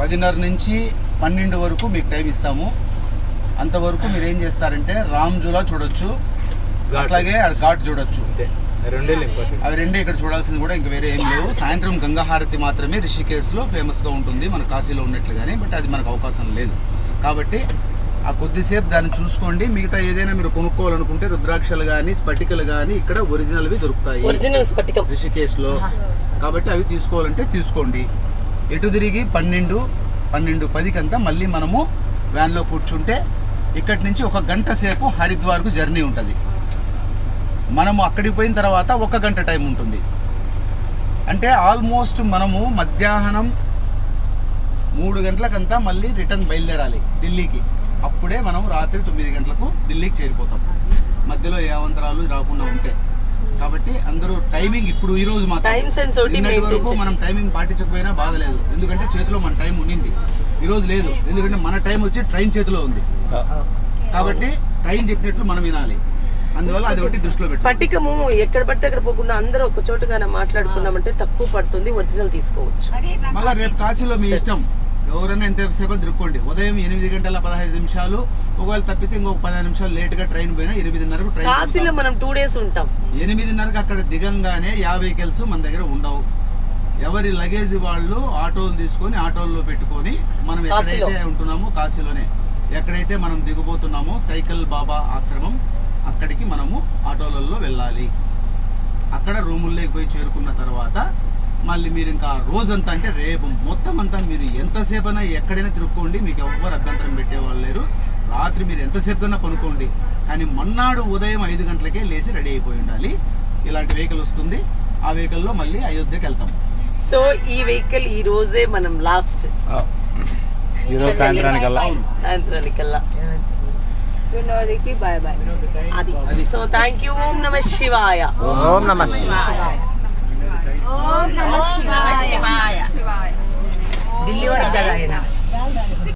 పదిన్నర నుంచి పన్నెండు వరకు మీకు టైం ఇస్తాము. అంతవరకు మీరు ఏం చేస్తారంటే రామ్ జూలా చూడొచ్చు. అట్లాగే ఘాట్ చూడొచ్చు. అవి రెండే ఇక్కడ చూడాల్సింది కూడా ఇంకా వేరే ఏం లేవు. సాయంత్రం గంగాహారతి మాత్రమే రిషికేశ్లో ఫేమస్గా ఉంటుంది. మన కాశీలో ఉన్నట్లుగానే బట్ అది మనకు అవకాశం లేదు. కాబట్టి ఆ కొద్దిసేపు దాన్ని చూసుకోండి. మిగతా ఏదైనా మీరు కొనుక్కోవాలనుకుంటే రుద్రాక్షలు కానీ స్ఫటికలు కానీ ఇక్కడ ఒరిజినల్వి దొరుకుతాయి. ఒరిజినల్ స్ఫటికం రిషికేశ్లో. కాబట్టి అవి తీసుకోవాలంటే తీసుకోండి. ఎటు తిరిగి పన్నెండు పన్నెండు పదికంతా మళ్ళీ మనము వ్యాన్లో కూర్చుంటే ఇక్కడి నుంచి ఒక గంట సేపు హరిద్వార్కు జర్నీ ఉంటుంది. మనము అక్కడికి పోయిన తర్వాత ఒక గంట టైం ఉంటుంది. అంటే ఆల్మోస్ట్ మనము మధ్యాహ్నం మూడు గంటలకంతా మళ్ళీ రిటర్న్ బయలుదేరాలి ఢిల్లీకి. అప్పుడే మనం రాత్రి తొమ్మిది గంటలకు ఢిల్లీకి చేరిపోతాం. మధ్యలో ఏ అవంతరాలు రాకుండా ఉంటే. కాబట్టి అందరూ టైమింగ్ ఇప్పుడు ఈ రోజు మాత్రం ఒకటి నిన్నటి maintain వరకు. మనం టైమింగ్ పాటించకపోయినా బాధ లేదు ఎందుకంటే చేతిలో మన టైం ఉండింది ఈ రోజు లేదు. ఎందుకంటే మన టైం వచ్చి ట్రైన్ చేతిలో ఉంది. కాబట్టి ట్రైన్ చెప్పినట్లు మనం వినాలి. అందువల్ల అది ఒకటి దృష్టిలో స్ఫటికము ఎక్కడ పడితే అక్కడ పోకుండా అందరూ ఒక చోటుగానే మాట్లాడుకున్నామంటే తక్కువ పడుతుంది. ఒరిజినల్ తీసుకోవచ్చు. మళ్ళా రేపు కాశీలో మీ ఇష్టం. ఎవరైనా ఎంతసేపు తిరుక్కోండి. ఉదయం ఎనిమిది గంటల పదహైదు నిమిషాలు. ఒకవేళ తప్పితే ఇంకొక పదహారు నిమిషాలు లేట్గా ట్రైన్ పోయినా ఎనిమిదిన్నరకు ట్రైన్ కాశీలో మనం టూ డేస్ ఉంటాం. ఎనిమిదిన్నరకు అక్కడ దిగంగానే యా వెహికల్స్ మన దగ్గర ఉండవు. ఎవరి లగేజ్ వాళ్ళు ఆటోలు తీసుకొని ఆటోల్లో పెట్టుకొని మనం. ఎక్కడైతే ఉంటున్నామో కాశీలోనే ఎక్కడైతే మనం దిగబోతున్నామో సైకిల్ బాబా ఆశ్రమం అక్కడికి మనము ఆటోలలో వెళ్ళాలి. అక్కడ రూముల్లోకి పోయి చేరుకున్న తర్వాత మళ్ళీ మీరు ఇంకా రోజంతా అంటే రేపు మొత్తం అంతా మీరు ఎంతసేపు అయినా ఎక్కడైనా తిరుక్కోండి మీకు ఎవ్వరు అభ్యంతరం పెట్టేవాళ్ళు లేరు. రాత్రి మీరు ఎంతసేపు కన్నా కొనుక్కోండి కానీ మన్నాడు ఉదయం ఐదు గంటలకే లేచి రెడీ అయిపోయి ఉండాలి. ఇలాంటి వెహికల్ వస్తుంది. ఆ వెహికల్లో మళ్ళీ అయోధ్యకి వెళ్తాం. సో ఈ వెహికల్ ఈ రోజే మనం లాస్ట్. ఈరోజు సాయంత్రానికల్లా? సాయంత్రానికల్లా. వినోదికి బాయ్ బాయ్. అది. సో థ్యాంక్ యూ ఓం నమ శివాయ. ఓం నమ 哦，那么喜欢，喜欢。